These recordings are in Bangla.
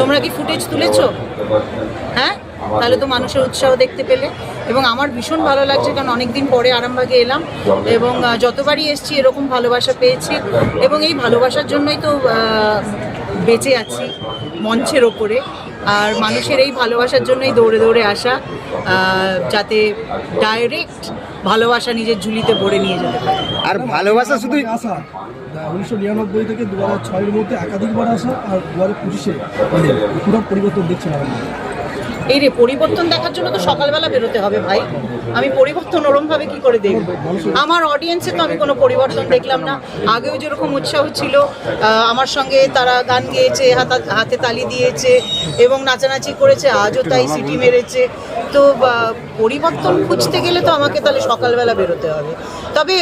তোমরা কি ফুটেজ তুলেছো? হ্যাঁ? তাহলে তো মানুষের উৎসাহ দেখতে পেলে। এবং আমার ভীষণ ভালো লাগছে কারণ অনেকদিন পরে আরামবাগে এলাম এবং যতবারই এসছি এরকম ভালোবাসা পেয়েছি এবং এই ভালোবাসার জন্যই তো বেঁচে আছি মঞ্চের ওপরে। আর মানুষের এই ভালোবাসার জন্যই দৌড়ে দৌড়ে আসা যাতে ডাইরেক্ট ভালোবাসা নিজের ঝুলিতে ভরে নিয়ে যেতে পারে। আর ভালোবাসা শুধু আসা উনিশশো নিরানব্বই থেকে দু হাজার ছয়ের মধ্যে একাধিকবার আসা আর দু হাজার পঁচিশে পুরো পরিবর্তন দেখছে আপনি এই রে, পরিবর্তন দেখার জন্য তো সকালবেলা বেরোতে হবে ভাই। আমি পরিবর্তন ওরমভাবে কি করে দেখব? আমার অডিয়েন্সে তো আমি কোনো পরিবর্তন দেখলাম না। আগেও যেরকম উৎসাহ ছিল আমার সঙ্গে তারা গান গেয়েছে, হাতা তালি দিয়েছে এবং নাচানাচি করেছে, আজও তাই সিটি মেরেছে। তো পরিবর্তন খুঁজতে গেলে তো আমাকে তাহলে সকালবেলা বেরোতে হবে। তবে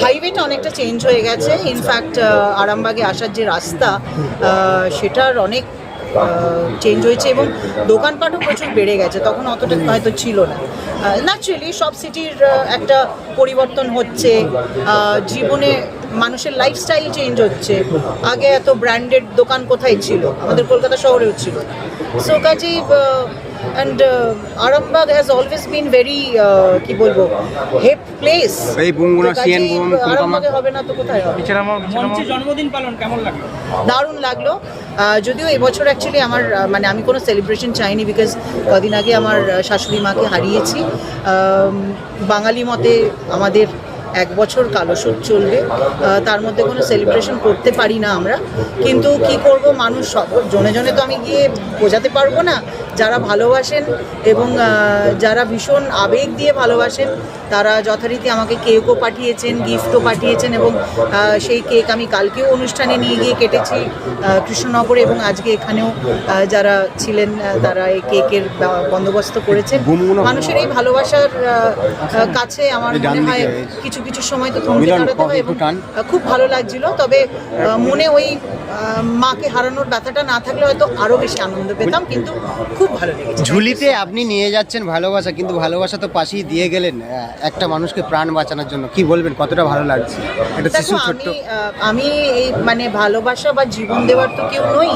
হাইওয়েটা অনেকটা চেঞ্জ হয়ে গেছে। ইনফ্যাক্ট আরামবাগে আসার যে রাস্তা সেটার অনেক চেঞ্জ হয়েছে এবং দোকানপাটও প্রচুর বেড়ে গেছে, তখন অতটা হয়তো ছিল না। ন্যাচুরালি সব সিটির একটা পরিবর্তন হচ্ছে জীবনে মানুষের লাইফস্টাইল চেঞ্জ হচ্ছে, আগে এত ব্র্যান্ডেড দোকান কোথায় ছিল? আমাদের কলকাতা শহরেও ছিল। সো কাজেই and Arambagh has always been very কি বলব হেপ প্লেস এই বুমগুলো, সিএন বুম। আরামবাগে হবে না তো কোথায় হবে? মঞ্চে জন্মদিন পালন কেমন লাগল? দারুণ লাগল। যদিও এবছর অ্যাকচুয়ালি আমার মানে আমি কোনো সেলিব্রেশন চাইনি বিকজ কদিন আগে আমার শাশুড়ি মাকে হারিয়েছি। বাঙালি মতে আমাদের এক বছর কালো কালোসুর চলবে তার মধ্যে কোনো সেলিব্রেশন করতে পারি না আমরা। কিন্তু কি করব মানুষ সব জনে জনে তো আমি গিয়ে বোঝাতে পারব না। যারা ভালোবাসেন এবং যারা ভীষণ আবেগ দিয়ে ভালোবাসেন তারা যথারীতি আমাকে কেকও পাঠিয়েছেন গিফটও পাঠিয়েছেন এবং সেই কেক আমি কালকেও অনুষ্ঠানে নিয়ে গিয়ে কেটেছি কৃষ্ণনগরে এবং আজকে এখানেও যারা ছিলেন তারা এই কেকের বন্দোবস্ত করেছেন। মানুষের এই ভালোবাসার কাছে আমার মনে হয় এই- কিছু কিছু সময় তো থমকে দাঁড়াতে হয় এবং খুব ভালো লাগছিল। তবে মনে ওই মাকে হারানোর ব্যথাটা না থাকলে হয়তো আরও বেশি আনন্দ পেতাম কিন্তু খুব ভালো লেগেছে। ঝুলিতে আপনি নিয়ে যাচ্ছেন ভালোবাসা কিন্তু ভালোবাসা তো পাশেই দিয়ে গেলেন একটা মানুষকে প্রাণ বাঁচানোর জন্য। কি বলবেন কতটা ভালো লাগছে? একটা শিশু ছোট্ট। আমি এই মানে ভালোবাসা বা জীবন দেওয়ার তো কেউ নই।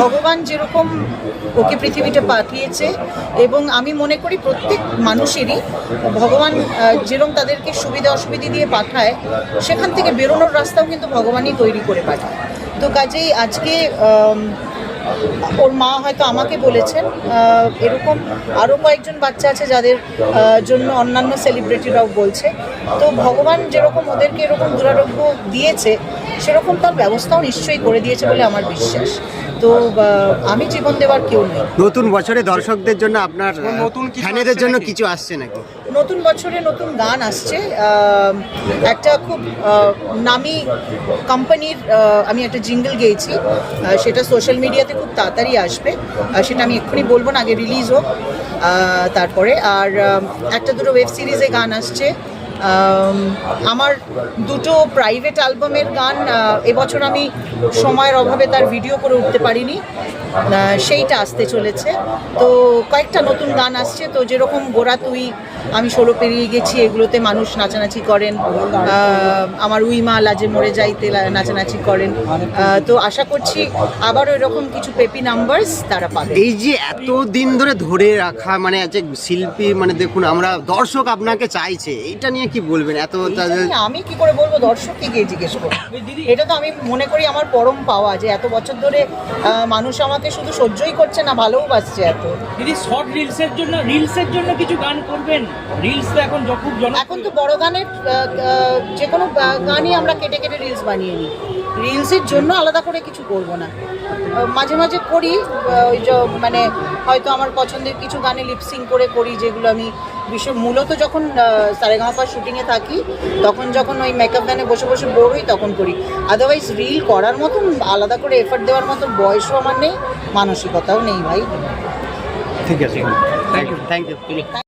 ভগবান যেরকম ওকে পৃথিবীতে পাঠিয়েছে এবং আমি মনে করি প্রত্যেক মানুষেরই ভগবান যেরকম তাদেরকে সুবিধা অসুবিধা দিয়ে পাঠায় সেখান থেকে বেরোনোর রাস্তাও কিন্তু ভগবানই তৈরি করে পাঠায় তো কাজেই আজকে ওর মা হয়তো আমাকে বলেছেন এরকম আরও কয়েকজন বাচ্চা আছে যাদের জন্য অন্যান্য সেলিব্রিটিরাও বলছে। তো ভগবান যেরকম ওদেরকে এরকম দুরারোগ্য দিয়েছে সেরকম তার ব্যবস্থাও নিশ্চয়ই করে দিয়েছে বলে আমার বিশ্বাস। তো আমি জীবন দেওয়ার কেউ নেই। নতুন বছরে দর্শকদের জন্য আপনার নতুন ফ্যানেদের জন্য কিছু আসছে নাকি? নতুন বছরে নতুন গান আসছে। একটা খুব নামি কোম্পানির আমি একটা জিঙ্গল গেয়েছি। সেটা সোশ্যাল মিডিয়াতে খুব তাড়াতাড়ি আসবে। সেটা আমি এক্ষুনি বলব না, আগে রিলিজ হোক। তারপরে। আর একটা দুটো ওয়েব সিরিজে গান আসছে। আমার দুটো প্রাইভেট অ্যালবামের গান এবছর আমি সময়ের অভাবে তার ভিডিও করে উঠতে পারিনি। সেইটা আসতে চলেছে। তো কয়েকটা নতুন গান আসছে। তো যেরকম গোড়া তুই আমি ষোলো পেরিয়ে গেছি এগুলোতে মানুষ নাচানাচি করেন আমার উইমা লাজে মরে যাইতে লা- নাচানাচি করেন। তো আশা করছি আবারও এরকম কিছু পেপি নাম্বারস তারা পাবে। এই যে এত দিন ধরে ধরে রাখা মানে যে শিল্পী মানে দেখুন আমরা দর্শক আপনাকে চাইছে এটা নিয়ে কি বলবেন? এত আমি কি করে বলব? দর্শককে গিয়ে জিজ্ঞেস করব এটা তো আমি মনে করি আমার পরম পাওয়া যে এত বছর ধরে মানুষ আমাকে শুধু সহ্যই করছে না ভালোবাসছে এত। দিদি শর্ট রিলসের জন্য রিলসের জন্য কিছু গান করবেন? রিলস তো এখন খুব জন এখন তো বড় গানের যে কোনো গানই আমরা কেটে কেটে রিলস বানিয়ে নিই। রিলসের জন্য আলাদা করে কিছু করব না। মাঝে মাঝে করি ওই মানে হয়তো আমার পছন্দের কিছু গানে লিপসিং করে করি যেগুলো আমি বিশেষ মূলত যখন সারেগামাপা শুটিংয়ে থাকি তখন যখন ওই মেকআপ গানে বসে বসে বোর হই তখন করি। আদারওয়াইজ রিল করার মতন আলাদা করে এফার্ট দেওয়ার মতন বয়সও আমার নেই মানসিকতাও নেই ভাই। ঠিক আছে থ্যাংক ইউ থ্যাংক ইউ